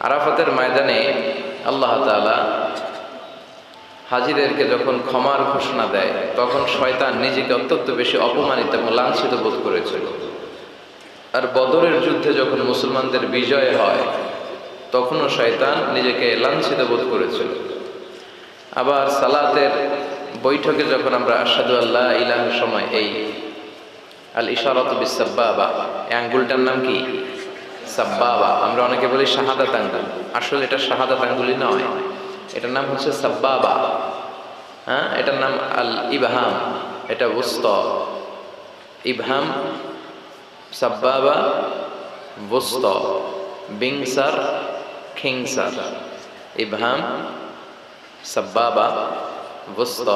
আরাফাতের ময়দানে আল্লাহ তাআলা হাজিদেরকে যখন ক্ষমার ঘোষণা দেয়, তখন শয়তান নিজেকে অত্যন্ত বেশি অপমানিত এবং লাঞ্ছিত বোধ করেছিল আর বদরের যুদ্ধে যখন মুসলমানদের বিজয় হয়, তখনও শয়তান নিজেকে লাঞ্ছিত বোধ করেছিল আবার সালাতের বৈঠকে যখন আমরা আসাদু আল্লাহ ইলাহের সময় এই আল ইশারত বিসাব্বাবা এই আঙ্গুলটার নাম কি? সাব্বাবা। আমরা অনেকে বলি শাহাদাত আঙ্গুল। আসলে এটা শাহাদাত আঙ্গুলি নয়। এটার নাম হচ্ছে সাব্বাবা। হ্যাঁ? এটার নাম আল ইবহাম। এটা উস্ত। ইবহাম, সাব্বাবা বুস্ত বিংসার, খিংসার। ইবহাম, সাব্বাবা বুস্ত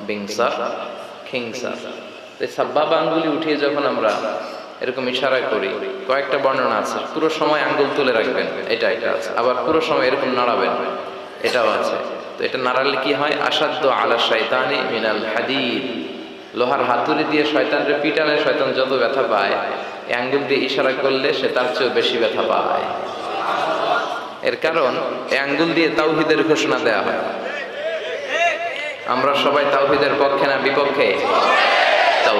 বিংসার, খিংসার। সাব্বাবা আঙ্গুলি উঠিয়ে যখন আমরা এরকম ইশারা করি। কয়েকটা বর্ণনা আছে। পুরো সময় আঙ্গুল তুলে রাখবেন এটা এটা আছে আবার পুরো সময় এরকম নাড়াবেন, এটাও আছে। তো এটা নাড়ালে কি হয়? আসাধ্য আলা শয়তানি মিনাল হাদিদ। লোহার হাতুড়ি দিয়ে শয়তানরে পিটালে শয়তান যত ব্যথা পায়, এই আঙ্গুল দিয়ে ইশারা করলে সে তার চেয়েও বেশি ব্যথা পায়। এর কারণ, এই আঙ্গুল দিয়ে তাওহিদের ঘোষণা দেয়া হয়। আমরা সবাই তাওহিদের পক্ষে না বিপক্ষে?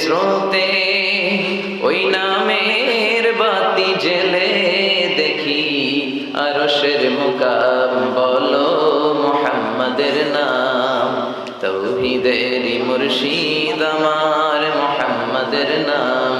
স্রোতে ওই নামের বাতি জেলে দেখি আরশের মুকাম বলো মোহাম্মদের নাম তৌহিদেরই মুর্শিদ আমার মোহাম্মদের নাম,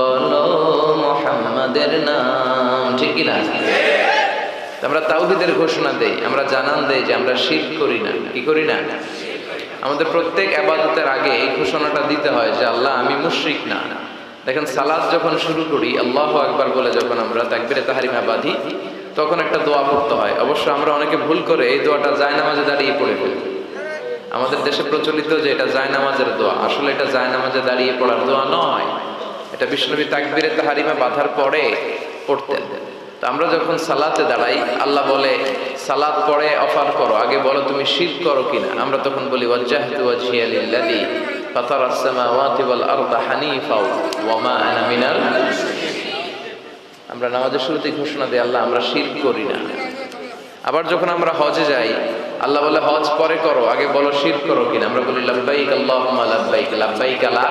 বলো মোহাম্মদের নাম। ঠিক না আমরা তাওহিদের ঘোষণা দেই, আমরা জানান দেই যে আমরা শির করি না। কি করি না? আমাদের প্রত্যেক আবাদতের আগে এই ঘোষণাটা দিতে হয় যে আল্লাহ, আমি মুশরিক না। দেখেন, সালাদ যখন শুরু করি, আল্লাহ আকবার বলে যখন আমরা তাকবিরে তাহারিমা বাঁধি তখন একটা দোয়া পড়তে হয়। অবশ্য আমরা অনেকে ভুল করে এই দোয়াটা জায়নামাজে দাঁড়িয়ে পড়ে ফেলি। আমাদের দেশে প্রচলিত যে এটা জায়নামাজের দোয়া, আসলে এটা জায়নামাজে দাঁড়িয়ে পড়ার দোয়া নয়। এটা বিষ্ণবী তাকবিরে তাহারিমা বাঁধার পরে পড়তেন। তো আমরা যখন সালাতে দাঁড়াই, আল্লাহ বলে, সালাত পরে অফার করো। আগে বলো তুমি শির করো কিনা? আমরা তখন বলি আমরা নামাজের শুরুতে ঘোষণা দিই, আল্লাহ, আমরা শির করি না। আবার যখন আমরা হজে যাই, আল্লাহ বলে, হজ পরে করো। আগে বলো শির করো কিনা? আমরা বলি, লাব্বাইক আল্লাহুম্মা লাব্বাইক লাব্বাইক লা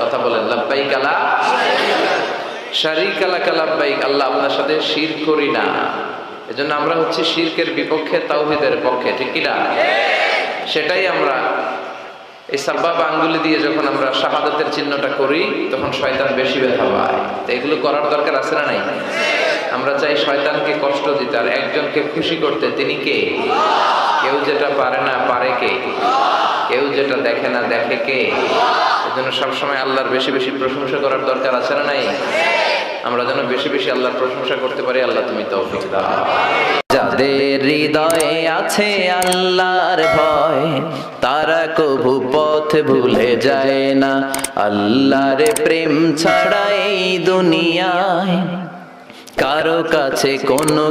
কথা বলেন, লাব্বাইক লা শারিক আলাকা লাব্বাইক আল্লাহ আপনার সাথে শির করি না। এজন্য আমরা হচ্ছে শিরকের বিপক্ষে, তাওহীদের পক্ষে, ঠিক কি না? সেটাই আমরা এই সাব্বাব আঙ্গুলি দিয়ে যখন আমরা শাহাদাতের চিহ্নটা করি, তখন শয়তান বেশি ব্যথা পায়। তো এগুলো করার দরকার আছে না নাই? আমরা চাই শয়তানকে কষ্ট দিতে, আর একজনকে খুশি করতে, তিনি কে? কেউ যেটা পারে না, পারে কে? কেউ যেটা দেখে না দেখে কে? এজন্য সবসময় আল্লাহর বেশি বেশি প্রশংসা করার দরকার আছে না নাই? আমরা যেন বেশি বেশি আল্লাহর প্রশংসা করতে পারি, আল্লাহ তুমি দাও। যাদের হৃদয়ে আছে আল্লাহর ভয়, তারা কভু পথ ভুলে যায় না। আল্লাহর প্রেম ছাড়া এই দুনিয়ায় কারও কাছে কোনো